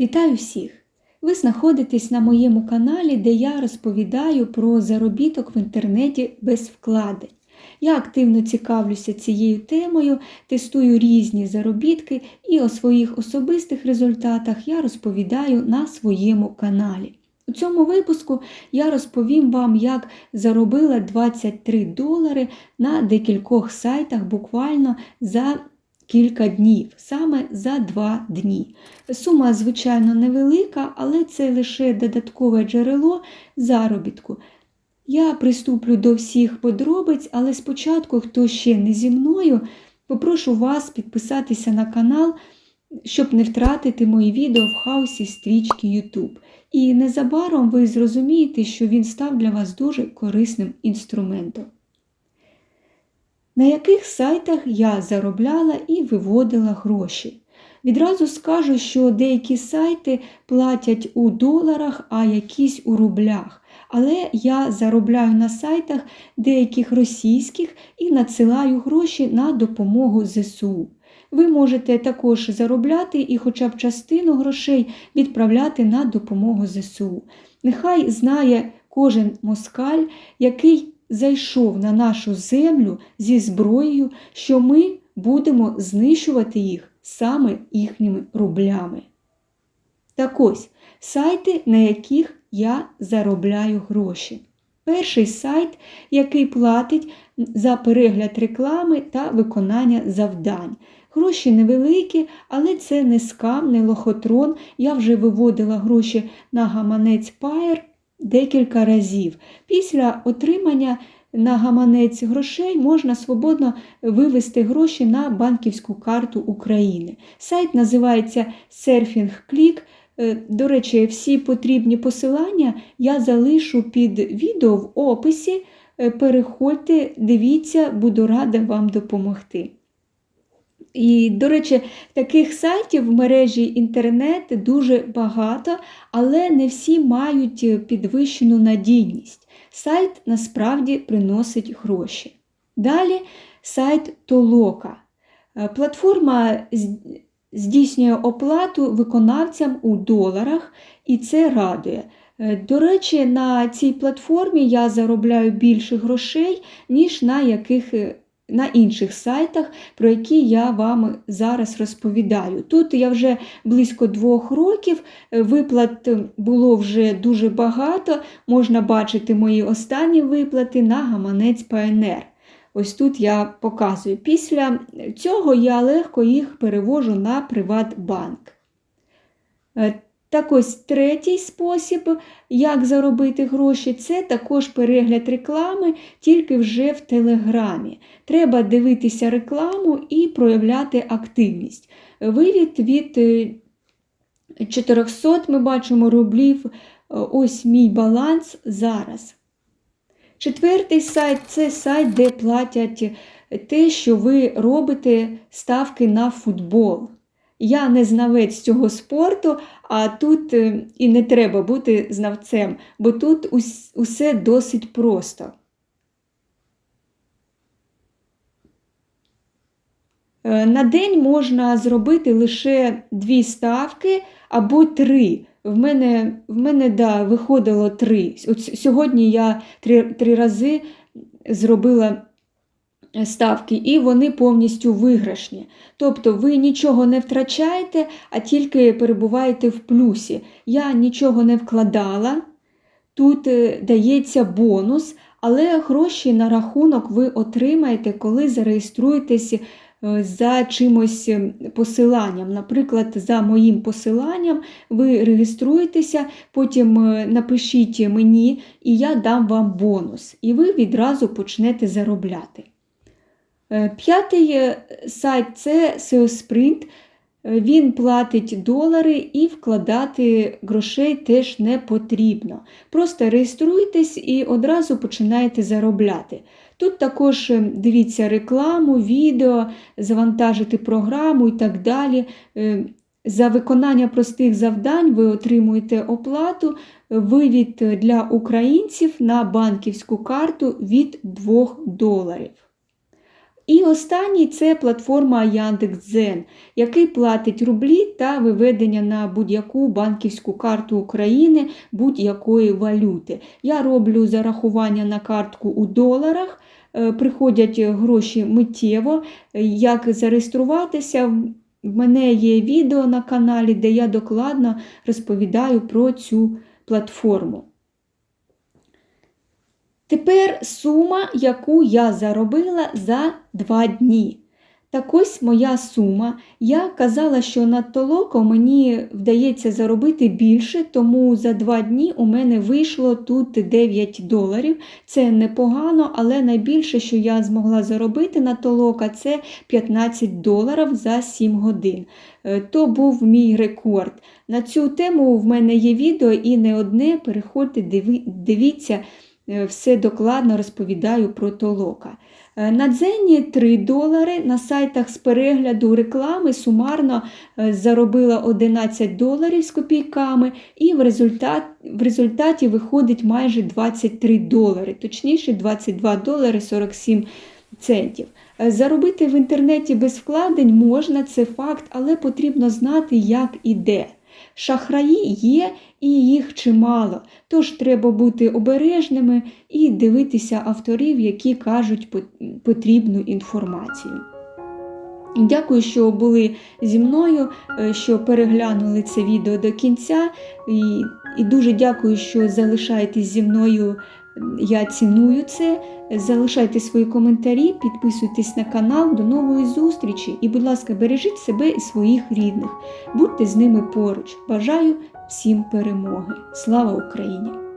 Вітаю всіх! Ви знаходитесь на моєму каналі, де я розповідаю про заробіток в інтернеті без вкладень. Я активно цікавлюся цією темою, тестую різні заробітки і о своїх особистих результатах я розповідаю на своєму каналі. У цьому випуску я розповім вам, як заробила 23 долари на декількох сайтах буквально за кілька днів, саме за два дні. Сума, звичайно, невелика, але це лише додаткове джерело заробітку. Я приступлю до всіх подробиць, але спочатку, хто ще не зі мною, попрошу вас підписатися на канал, щоб не втратити мої відео в хаосі стрічки YouTube. І незабаром ви зрозумієте, що він став для вас дуже корисним інструментом. На яких сайтах я заробляла і виводила гроші? Відразу скажу, що деякі сайти платять у доларах, а якісь у рублях. Але я заробляю на сайтах деяких російських і надсилаю гроші на допомогу ЗСУ. Ви можете також заробляти і хоча б частину грошей відправляти на допомогу ЗСУ. Нехай знає кожен москаль, який зайшов на нашу землю зі зброєю, що ми будемо знищувати їх саме їхніми рублями. Так ось сайти, на яких я заробляю гроші. Перший сайт, який платить за перегляд реклами та виконання завдань. Гроші невеликі, але це не скам, не лохотрон. Я вже виводила гроші на гаманець Pair декілька разів. Після отримання на гаманець грошей можна свободно вивести гроші на банківську карту України. Сайт називається Surfing Click. До речі, всі потрібні посилання я залишу під відео в описі. Переходьте, дивіться, буду рада вам допомогти. І, до речі, таких сайтів в мережі інтернет дуже багато, але не всі мають підвищену надійність. Сайт насправді приносить гроші. Далі сайт Толока. Платформа здійснює оплату виконавцям у доларах, і це радує. До речі, на цій платформі я заробляю більше грошей, ніж на яких на інших сайтах, про які я вам зараз розповідаю. Тут я вже близько двох років, виплат було вже дуже багато, можна бачити мої останні виплати на гаманець ПНР. Ось тут я показую. Після цього я легко їх перевожу на Приватбанк. Так ось третій спосіб, як заробити гроші, це також перегляд реклами, тільки вже в Телеграмі. Треба дивитися рекламу і проявляти активність. Вивід від 400 ми бачимо рублів. Ось мій баланс зараз. Четвертий сайт це сайт, де платять те, що ви робите ставки на футбол. Я не знавець цього спорту, а тут і не треба бути знавцем, бо тут усе досить просто. На день можна зробити лише дві ставки або три. В мене в мене да, виходило три. От Сьогодні я три, три рази зробила ставки, і вони повністю виграшні. Тобто ви нічого не втрачаєте, а тільки перебуваєте в плюсі. Я нічого не вкладала, тут дається бонус, але гроші на рахунок ви отримаєте, коли зареєструєтесь за чимось посиланням. Наприклад, за моїм посиланням ви реєструєтеся, потім напишіть мені, і я дам вам бонус, і ви відразу почнете заробляти. П'ятий сайт це SEO Sprint. Він платить долари і вкладати грошей теж не потрібно. Просто реєструйтесь і одразу починаєте заробляти. Тут також дивіться рекламу, відео, завантажити програму і так далі. За виконання простих завдань ви отримуєте оплату, вивід для українців на банківську карту від 2 доларів. І останній це платформа Яндекс.Дзен, який платить рублі та виведення на будь-яку банківську карту України будь-якої валюти. Я роблю зарахування на картку у доларах, е, приходять гроші миттєво. Як зареєструватися? В мене є відео на каналі, де я докладно розповідаю про цю платформу. Тепер сума, яку я заробила за 2 дні. Так ось моя сума. Я казала, що на толоко мені вдається заробити більше, тому за 2 дні у мене вийшло тут 9 доларів. Це непогано, але найбільше, що я змогла заробити на толока, це 15 доларів за 7 годин. Е, То був мій рекорд. На цю тему в мене є відео і не одне. Переходьте, дивіться. Е, все докладно розповідаю про толока. Е, На дзені 3 долари, на сайтах з перегляду реклами сумарно е, заробила 11 доларів з копійками, і в, результат, в результаті виходить майже 23 долари, точніше 22 долари 47 центів. Заробити в інтернеті без вкладень можна, це факт, але потрібно знати, як і де. Шахраї є і їх чимало, тож треба бути обережними і дивитися авторів, які кажуть потрібну інформацію. Дякую, що були зі мною, е, що переглянули це відео до кінця. І, і дуже дякую, що залишаєтесь зі мною. Я ціную це. Залишайте свої коментарі, підписуйтесь на канал. До нової зустрічі і, будь ласка, бережіть себе і своїх рідних. Будьте з ними поруч. Бажаю всім перемоги. Слава Україні!